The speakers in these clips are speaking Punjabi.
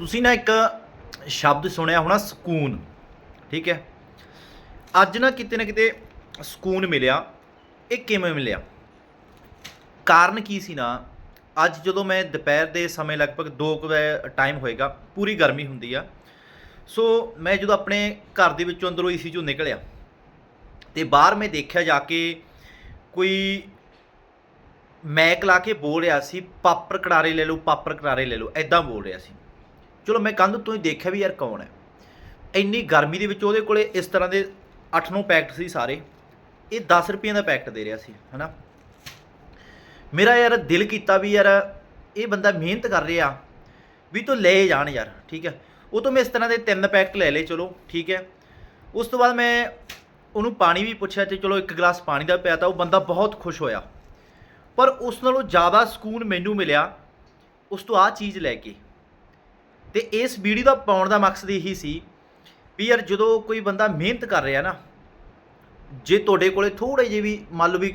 ਤੁਸੀਂ ਨਾ ਇੱਕ ਸ਼ਬਦ ਸੁਣਿਆ ਹੋਣਾ, ਸਕੂਨ। ਠੀਕ ਹੈ? ਅੱਜ ਨਾ ਕਿਤੇ ਨਾ ਕਿਤੇ ਸਕੂਨ ਮਿਲਿਆ। ਇਹ ਕਿਵੇਂ ਮਿਲਿਆ? ਕਾਰਨ ਕੀ ਸੀ ਨਾ, ਅੱਜ ਜਦੋਂ ਮੈਂ ਦੁਪਹਿਰ ਦੇ ਸਮੇਂ ਲਗਭਗ 2 ਵਜੇ ਟਾਈਮ ਹੋਏਗਾ, ਪੂਰੀ ਗਰਮੀ ਹੁੰਦੀ ਆ। ਸੋ ਮੈਂ ਜਦੋਂ ਆਪਣੇ ਘਰ ਦੇ ਵਿੱਚੋਂ ਅੰਦਰੋਂ ਏਸੀ ਚੋਂ ਨਿਕਲਿਆ ਤੇ ਬਾਹਰ ਮੈਂ ਦੇਖਿਆ ਜਾ ਕੇ ਕੋਈ ਮੈਕ ਲਾ ਕੇ ਬੋਲ ਰਿਹਾ ਸੀ ਪਾਪਰ ਕੜਾਰੇ ਲੈ ਲਓ ਪਾਪਰ ਕੜਾਰੇ ਲੈ ਲਓ ਐਦਾਂ ਬੋਲ ਰਿਹਾ ਸੀ। ਚਲੋ ਮੈਂ ਕੰਧ ਤੋਂ ਹੀ ਦੇਖਿਆ ਵੀ ਯਾਰ ਕੌਣ ਹੈ। ਇੰਨੀ ਗਰਮੀ ਦੇ ਵਿੱਚ ਉਹਦੇ ਕੋਲੇ ਇਸ ਤਰ੍ਹਾਂ ਦੇ 8-9 ਪੈਕਟ ਸੀ ਸਾਰੇ। ਇਹ 10 ਰੁਪਈਆਂ ਦਾ ਪੈਕਟ ਦੇ ਰਿਹਾ ਸੀ, ਹਨਾ? ਮੇਰਾ ਯਾਰ ਦਿਲ ਕੀਤਾ ਵੀ ਯਾਰ ਇਹ ਬੰਦਾ ਮਿਹਨਤ ਕਰ ਰਿਹਾ ਵੀ ਤੂੰ ਲੈ ਜਾਣ ਯਾਰ, ਠੀਕ ਹੈ? ਉਹ ਤੋਂ ਮੈਂ ਇਸ ਤਰ੍ਹਾਂ ਦੇ ਤਿੰਨ ਪੈਕਟ ਲੈ ਲਏ, ਚਲੋ, ਠੀਕ ਹੈ? ਉਸ ਤੋਂ ਬਾਅਦ ਮੈਂ ਉਹਨੂੰ ਪਾਣੀ ਵੀ ਪੁੱਛਿਆ ਤੇ ਚਲੋ ਇੱਕ ਗਲਾਸ ਪਾਣੀ ਦਾ ਪਿਆ ਤਾਂ ਉਹ ਬੰਦਾ ਬਹੁਤ ਖੁਸ਼ ਹੋਇਆ। ਪਰ ਉਸ ਨਾਲੋਂ ਜ਼ਿਆਦਾ ਸਕੂਨ ਮੈਨੂੰ ਮਿਲਿਆ ਉਸ ਤੋਂ ਆਹ ਚੀਜ਼ ਲੈ ਕੇ। ਤੇ ਇਸ ਵੀਡੀਓ ਦਾ ਪਾਉਣ ਦਾ ਮਕਸਦ ਇਹੀ ਸੀ ਵੀ ਯਾਰ ਜਦੋਂ ਕੋਈ ਬੰਦਾ ਮਿਹਨਤ ਕਰ ਰਿਹਾ ਨਾ, ਜੇ ਤੁਹਾਡੇ ਕੋਲੇ ਥੋੜੇ ਜਿਹੇ ਵੀ ਮੰਨ ਲਓ ਵੀ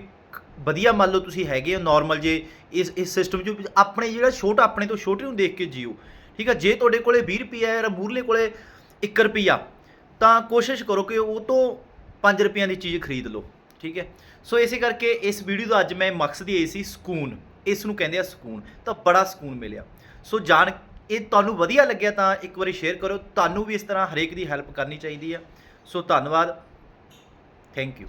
ਵਧੀਆ ਮੰਨ ਲਓ ਤੁਸੀਂ ਹੈਗੇ ਹੋ ਨਾਰਮਲ ਜੇ ਇਸ ਇਸ ਸਿਸਟਮ 'ਚ ਆਪਣੇ ਜਿਹੜਾ ਛੋਟਾ ਆਪਣੇ ਤੋਂ ਛੋਟੇ ਨੂੰ ਦੇਖ ਕੇ ਜੀਓ, ਠੀਕ ਹੈ ਜੇ ਤੁਹਾਡੇ ਕੋਲੇ 20 ਰੁਪਈਆ ਹੈ ਜਾਂ ਮੂਰਲੇ ਕੋਲੇ 1 ਰੁਪਈਆ, ਤਾਂ ਕੋਸ਼ਿਸ਼ ਕਰੋ ਕਿ ਉਹ ਤੋਂ 5 ਰੁਪਈਆਂ ਦੀ ਚੀਜ਼ ਖਰੀਦ ਲਓ, ਠੀਕ ਹੈ। ਸੋ ਇਸੇ ਕਰਕੇ ਇਸ ਵੀਡੀਓ ਦਾ ਅੱਜ ਮੈਂ ਮਕਸਦ ਇਹ ਸੀ ਸਕੂਨ, ਇਸ ਨੂੰ ਕਹਿੰਦੇ ਆ ਸਕੂਨ, ਤਾਂ ਬੜਾ ਸਕੂਨ ਮਿਲਿਆ। ਸੋ ਜਾਣ ਇਹ ਤੁਹਾਨੂੰ ਵਧੀਆ ਲੱਗਿਆ ਤਾਂ ਇੱਕ ਵਾਰੀ ਸ਼ੇਅਰ ਕਰੋ। ਤੁਹਾਨੂੰ ਵੀ ਇਸ ਤਰ੍ਹਾਂ ਹਰੇਕ ਦੀ ਹੈਲਪ ਕਰਨੀ ਚਾਹੀਦੀ ਆ। ਸੋ ਧੰਨਵਾਦ। Thank you